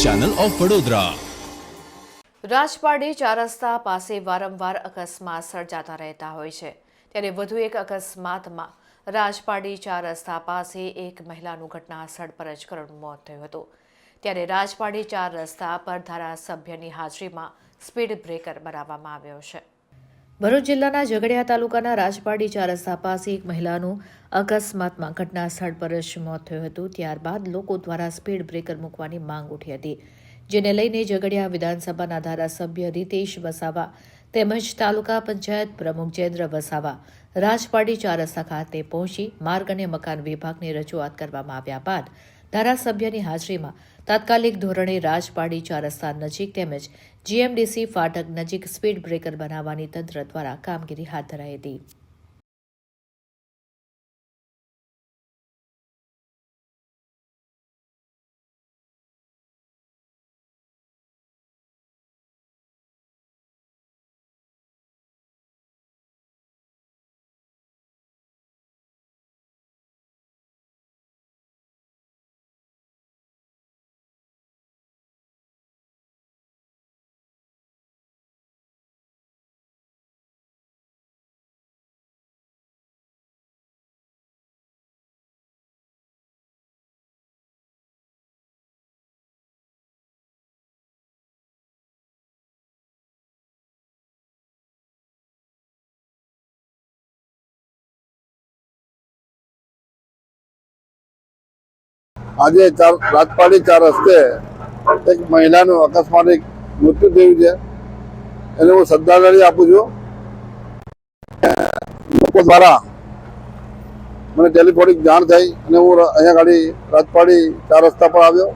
Channel of Vadodara. Rajpadi ચાર રસ્તા પાસે વારંવાર અકસ્માત સર્જાતા રહેતા હોય છે. ત્યારે વધુ એક અકસ્માતમાં રાજપાડી ચાર રસ્તા પાસે એક મહિલાનું ઘટના સ્થળ પર જ કરુણ મોત થયું હતું. ત્યારે રાજપાડી ચાર રસ્તા પર ધારાસભ્યની હાજરીમાં સ્પીડ બ્રેકર બનાવવામાં આવ્યો છે. ભરૂચ જિલ્લાના ઝઘડિયા તાલુકાના રાજપાડી ચાર પાસે એક મહિલાનું અકસ્માતમાં ઘટના સ્થળ પર જ મોત થયું હતું. ત્યારબાદ લોકો દ્વારા સ્પીડ બ્રેકર મૂકવાની માંગ ઉઠી હતી, જેને લઈને ઝઘડિયા વિધાનસભાના ધારાસભ્ય રીતેશ વસાવા તેમજ તાલુકા પંચાયત પ્રમુખ જયેન્દ્ર વસાવા રાજપાડી ચાર ખાતે પહોંચી માર્ગ અને મકાન વિભાગને રજૂઆત કરવામાં આવ્યા બાદ ધારાસભ્યની હાજરીમાં તાત્કાલિક ધોરણે રાજપાડી ચાર રસ્તા નજીક તેમજ જીએમડીસી ફાટક નજીક સ્પીડ બ્રેકર બનાવવાની તંત્ર દ્વારા કામગીરી હાથ ધરાઈ હતી. આજે ચાર રાજપાડી ચાર રસ્તે એક મહિલાનું અકસ્માતે મૃત્યુ થયું છે. એને હું શ્રદ્ધાંજલિ આપું છું. લોકો દ્વારા મને ટેલિફોનિક જાણ થઈ અને હું અહીંયા ગાડી રાજપાડી ચાર રસ્તા પર આવ્યો.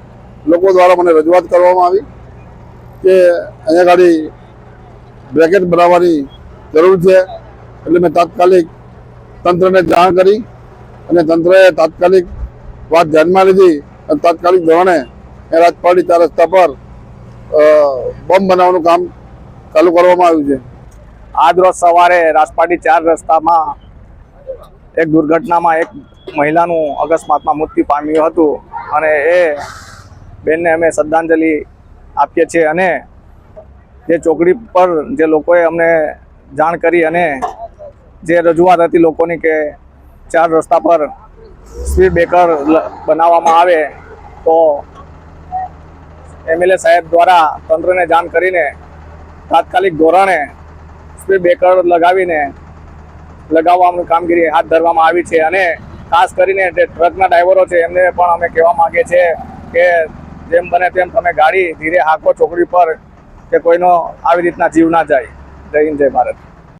લોકો દ્વારા મને રજૂઆત કરવામાં આવી કે અહીંયા ગાડી બ્રેકેટ બનાવવાની જરૂર છે. એટલે મેં તાત્કાલિક તંત્રને જાણ કરી અને તંત્રએ તાત્કાલિક વાત ધ્યાનમાં લીધી અને તાત્કાલિક ધોરણે રાજપાડી ચાર રસ્તા પર બોમ્બ બનાવવાનું કામ ચાલુ કરવામાં આવ્યું છે. આજ રોજ સવારે રાજપાટી ચાર રસ્તામાં એક દુર્ઘટનામાં એક મહિલાનું અકસ્માતમાં મૃત્યુ પામ્યું હતું અને એ બેનને અમે શ્રદ્ધાંજલિ આપીએ છીએ અને જે ચોકડી પર જે લોકોએ અમને જાણ કરી અને જે રજૂઆત હતી લોકોની કે ચાર રસ્તા પર સ્પીડ બ્રેકર બનાવવામાં આવે તો એમએલએ સાહેબ દ્વારા તંત્રને જાણ કરીને તાત્કાલિક ધોરણે સ્પીડ બ્રેકર લગાવીને લગાવવાની કામગીરી હાથ ધરવામાં આવી છે અને ખાસ કરીને જે ટ્રકના ડ્રાઈવરો છે, એમને પણ અમે કહેવા માંગીએ છીએ કે જેમ બને તેમ તમે ગાડી ધીરે હાંકો ચોકડી પર કે કોઈનો આવી રીતના જીવ ના જાય. જય હિન્દ, જય ભારત.